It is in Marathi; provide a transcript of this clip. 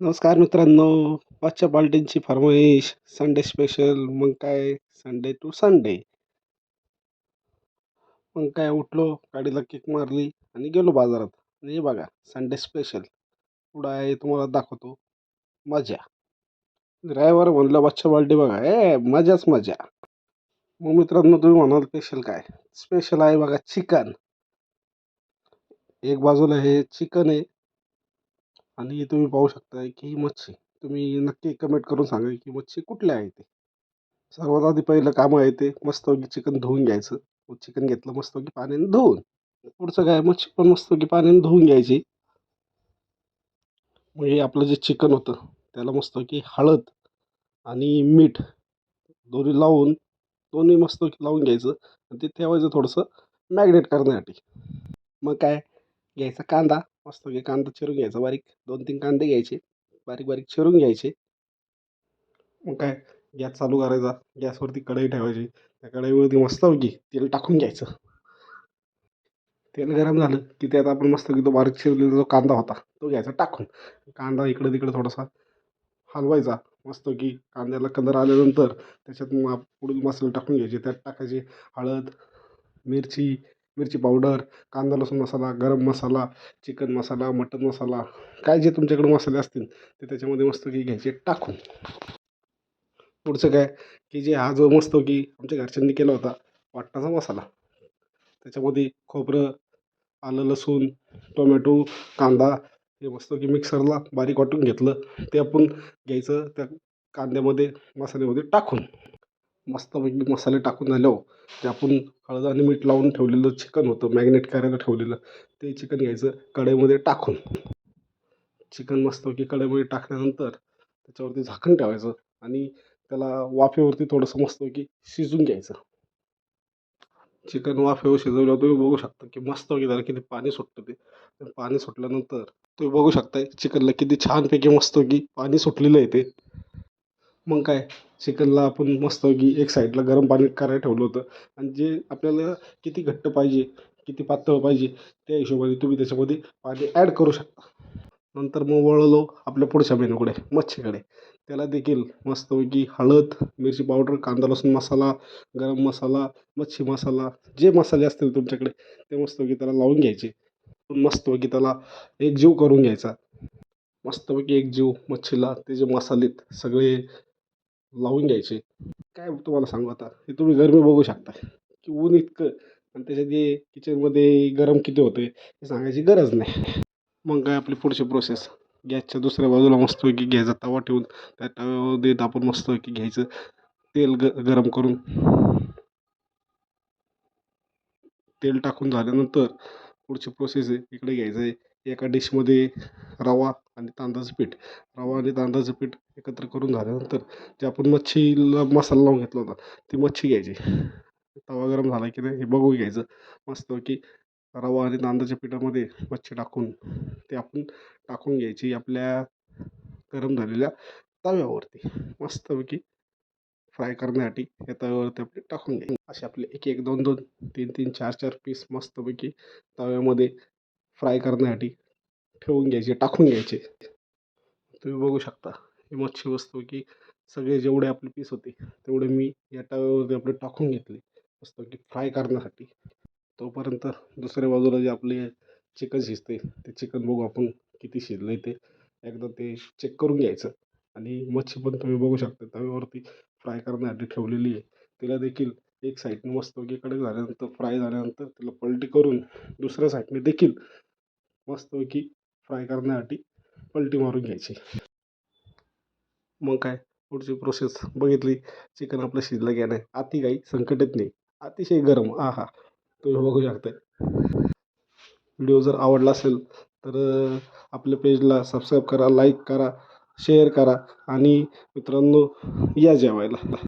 नमस्कार मित्रांनो. आजच्या बाल्टींची फरमाईश. संडे स्पेशल मग काय? संडे टू संडे मग काय? उठलो गाडीला किक मारली आणि गेलो बाजारात. आणि हे बघा संडे स्पेशल पुढं आहे तुम्हाला दाखवतो. मजा. ड्रायव्हर म्हणलं बच्चा बाल्टी बघा. ए मजाच मजा. मग मित्रांनो तुम्ही म्हणाल स्पेशल काय? स्पेशल आहे बघा चिकन. एक बाजूला हे चिकन आहे. आणि तुम्ही पाहू शकता की ही मच्छी तुम्ही नक्की कमेंट करून सांगा की मच्छी कुठल्या आहे ते? सर्वात आधी पहिलं काम आहे ते मस्तपैकी चिकन धुवून घ्यायचं. चिकन घेतलं मस्तपैकी पाण्याने धुवून. पुढचं काय मच्छी पण मस्तपैकी पाण्याने धुवून घ्यायची. म्हणजे आपलं जे चिकन होतं त्याला मस्तपैकी हळद आणि मीठ दोन्ही लावून दोन्ही मस्तपैकी लावून घ्यायचं आणि ते ठेवायचं थोडंसं मॅग्नेट करण्यासाठी. मग काय घ्यायचा कांदा मस्तपैकी कांदा चिरून घ्यायचा बारीक दोन तीन कांदे घ्यायचे बारीक बारीक चिरून घ्यायचे. मग काय गॅस चालू करायचा गॅसवरती कढई ठेवायची त्या कढईवरती मस्तपैकी तेल टाकून घ्यायचं. तेल गरम झालं की त्यात आपण मस्तपैकी तो बारीक चिरलेला जो कांदा होता तो घ्यायचा टाकून. कांदा इकडं तिकडं थोडासा हलवायचा मस्त की कांद्याला कलर आल्यानंतर त्याच्यात मग पुढील मसाले टाकून घ्यायचे त्यात टाकायचे हळद मिरची मिरची पावडर कांदा लसूण मसाला गरम मसाला चिकन मसाला मटन मसाला काय जे तुमच्याकडे मसाले असतील ते त्याच्यामध्ये मस्तपैकी घ्यायचे टाकून. पुढचं काय की जे हा जो मस्तपैकी आमच्या घरच्यांनी केला होता वाटणाचा मसाला. त्याच्यामध्ये खोबरं आलं लसूण टोमॅटो कांदा हे मस्तपैकी मिक्सरला बारीक वाटून घेतलं ते आपण घ्यायचं त्या कांद्यामध्ये मसाल्यामध्ये टाकून. मस्तपैकी मसाले टाकून झाल्यावर हो. ते आपण हळद आणि मीठ लावून ठेवलेलं चिकन होतं मॅग्नेट करायला ठेवलेलं. ते चिकन घ्यायचं कढईमध्ये टाकून. चिकन मस्तपैकी कढईमध्ये टाकल्यानंतर त्याच्यावरती झाकण ठेवायचं आणि त्याला वाफेवरती थोडंसं मस्तपैकी शिजून घ्यायचं. चिकन वाफेवर शिजवल्यावर तुम्ही बघू शकता की मस्तपैकी त्याला किती पाणी सुटतं ते. पाणी सुटल्यानंतर तुम्ही बघू शकताय चिकनला किती छानपैकी मस्तपैकी पाणी सुटलेलं आहे ते. मग काय? चिकनला आपण मस्तपैकी एक साईडला गरम पाणी करायला ठेवलं होतं. आणि जे आपल्याला किती घट्ट पाहिजे किती पातळ पाहिजे त्या हिशोबाने तुम्ही त्याच्यामध्ये पाणी ॲड करू शकता. नंतर मग वळलो आपल्या पुढच्या मेनूकडे मच्छीकडे. त्याला देखील मस्तपैकी हळद मिरची पावडर कांदा लसूण मसाला गरम मसाला मच्छी मसाला जे मसाले असतील तुमच्याकडे ते मस्तपैकी त्याला लावून घ्यायचे. मस्तपैकी त्याला एक जीव करून घ्यायचा. मस्तपैकी एक जीव मच्छीला ते जे मसालेत सगळे लावून घ्यायचे. काय तुम्हाला सांगू आता? हे तुम्ही गरमी बघू शकता. की ऊन इतकं आणि त्याच्यात किचनमध्ये गरम किती होते हे सांगायची गरज नाही. मग काय आपली पुढची प्रोसेस गॅसच्या दुसऱ्या बाजूला मस्तपैकी घ्यायचा तवा ठेवून त्या तव्यामध्ये आपण मस्तपैकी घ्यायचं तेल ग गरम करून. तेल टाकून झाल्यानंतर पुढची प्रोसेस आहे इकडे घ्यायचं आहे एका डिशमध्ये रवा आणि तांदळाचं पीठ. रवा आणि तांदळाचं पीठ एकत्र करून झाल्यानंतर जे आपण मच्छीला मसाला लावून घेतला होता ती मच्छी घ्यायची. तवा गरम झाला की नाही हे बघून घ्यायचं. मस्तपैकी रवा आणि तांदळाच्या पिठामध्ये मच्छी टाकून ते आपण टाकून घ्यायची आपल्या गरम झालेल्या तव्यावरती. मस्तपैकी फ्राय करण्यासाठी या तव्यावरती आपले टाकून घ्यायचे. असे आपले एक एक दोन दोन तीन तीन चार चार पीस मस्तपैकी तव्यामध्ये फ्राय करण्यासाठी ठेवून घ्यायचे टाकून घ्यायचे. तुम्ही बघू शकता ही मच्छी मस्तपैकी सगळे जेवढे आपले पीस होते तेवढे मी या तव्यावरती आपले टाकून घेतले मस्तपैकी फ्राय करण्यासाठी. तोपर्यंत दुसऱ्या बाजूला जे आपले चिकन शिजते ते चिकन बघू आपण किती शिजलं आहे ते. एकदा ते चेक करून घ्यायचं. आणि मच्छी पण तुम्ही बघू शकता तव्यावरती फ्राय करण्यासाठी ठेवलेली आहे. तिला देखील एक साईडने मस्तपैकी कडक झाल्यानंतर फ्राय झाल्यानंतर तिला पलटी करून दुसऱ्या साईडने देखील मस्तपैकी फ्राय करण्यासाठी पलटी मारून घ्यायची. मग काय? पुढची प्रोसेस बघितली. चिकन आपलं शिजलं की नाही? अति काही संकट येत नाही. अतिशय गरम. आ हा तुम्ही बघू शकता व्हिडिओ जर आवडला असेल तर आपल्या पेजला सबस्क्राईब करा लाईक करा शेअर करा आणि मित्रांनो या जेवायला.